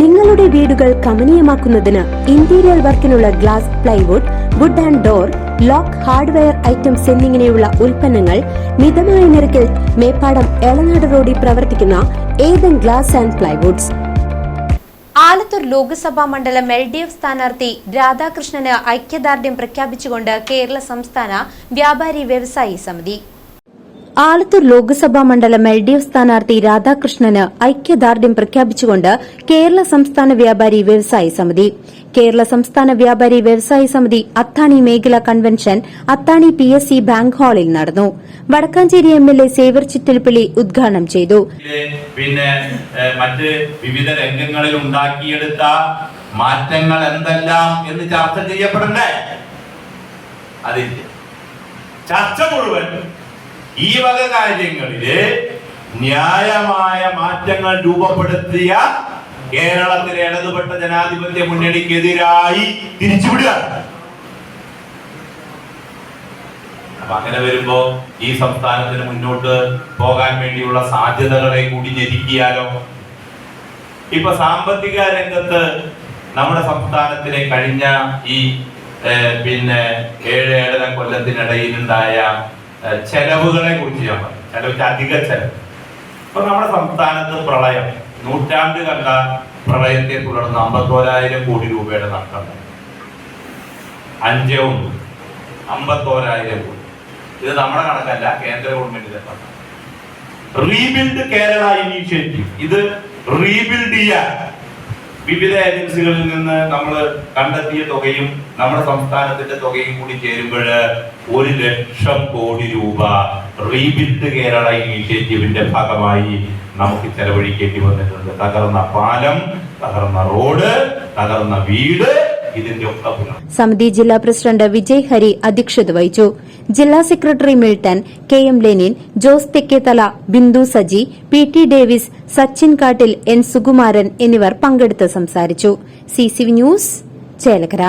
നിങ്ങളുടെ വീടുകൾ കമനീയമാക്കുന്നതിന് interior വർക്കിനുള്ള glass plywood wood and door lock hardware items എന്നിങ്ങനെയുള്ള ഉൽപ്പന്നങ്ങൾ മിതമായ നിരക്കിൽ മേപ്പാടം എളനാട് റോഡിൽ പ്രവർത്തിക്കുന്ന Ethan glass and plywoods Alathur Lok Sabha മണ്ഡലം എൽ ഡി എഫ് സ്ഥാനാർത്ഥി രാധാകൃഷ്ണന് ഐക്യദാർഢ്യം പ്രഖ്യാപിച്ചുകൊണ്ട് കേരള സംസ്ഥാന വ്യാപാരി വ്യവസായി സമിതി. ആലത്തൂർ ലോക്സഭാ മണ്ഡലം എൽ ഡി എഫ് സ്ഥാനാർത്ഥി രാധാകൃഷ്ണന് ഐക്യദാർഢ്യം പ്രഖ്യാപിച്ചുകൊണ്ട് കേരള സംസ്ഥാന വ്യാപാരി വ്യവസായി സമിതി. കേരള സംസ്ഥാന വ്യാപാരി വ്യവസായി സമിതി അത്താണി മേഖല convention Athani P S C bank ഹാളിൽ നടന്നു. Wadakkanchery M L A Xavier Chittilappilly ഉദ്ഘാടനം ചെയ്തു. പിന്നെ മറ്റ് വിവിധ രംഗങ്ങളിൽ ഉണ്ടാക്കിയെടുത്ത മാറ്റങ്ങൾ എന്തെല്ലാം എന്ന് ചർച്ച ചെയ്യപ്പെടണ്ടേ? ചർച്ച മുഴുവൻ ഈ വക കാര്യങ്ങളിൽ ന്യായമായ മാറ്റങ്ങൾ രൂപപ്പെടുത്തിയ കേരളത്തിലെ ഇടതുപെട്ട ജനാധിപത്യ മുന്നണിക്കെതിരായി തിരിച്ചുവിടുക. അപ്പൊ അങ്ങനെ വരുമ്പോ ഈ സംസ്ഥാനത്തിന് മുന്നോട്ട് പോകാൻ വേണ്ടിയുള്ള സാധ്യതകളെ കൂടി ഞെരുക്കിയാലോ? ഇപ്പൊ സാമ്പത്തിക രംഗത്ത് നമ്മുടെ സംസ്ഥാനത്തിലെ കഴിഞ്ഞ ഈ പിന്നെ ഏഴ് ഏഴര ഏഹ്, ചെലവുകളെ കുറിച്ച് ഞാൻ പറയും. ചെലവിന്റെ അധിക ചെലവ്. ഇപ്പൊ നമ്മുടെ സംസ്ഥാനത്ത് പ്രളയം. നൂറ്റാണ്ട് കണ്ട പ്രളയത്തെ തുടർന്ന് അമ്പത്തോരായിരം കോടി രൂപയുടെ നഷ്ടം. അഞ്ചേ ഒന്ന് അമ്പത്തോരായിരം കോടി. ഇത് നമ്മുടെ കണക്കല്ല കേന്ദ്ര ഗവൺമെന്റിന്റെ കണക്ക് റീബിൽഡ് കേരള ഇനീഷ്യേറ്റീവ് ഇത് റീബിൽഡ് ചെയ്യാൻ വിവിധ ഏജൻസികളിൽ നിന്ന് നമ്മൾ കണ്ടെത്തിയ തുകയും നമ്മുടെ സംസ്ഥാനത്തിന്റെ തുകയും കൂടി ചേരുമ്പോൾ ഒരു ലക്ഷം കോടി രൂപ റീബിൽഡ് കേരള ഇനീഷ്യേറ്റീവിന്റെ ഭാഗമായി നമുക്ക് ചെലവഴിക്കേണ്ടി വന്നിട്ടുണ്ട്. തകർന്ന പാലം തകർന്ന റോഡ് തകർന്ന വീട് സമിതി ജില്ലാ പ്രസിഡന്റ് വിജയ് ഹരി അധ്യക്ഷത വഹിച്ചു. ജില്ലാ secretary Milton K M Lenin Jose Thekkethala Bindu Saji P T Davis Sachin Kattil N Sukumaran എന്നിവർ പങ്കെടുത്ത് സംസാരിച്ചു. C news Chelakkara.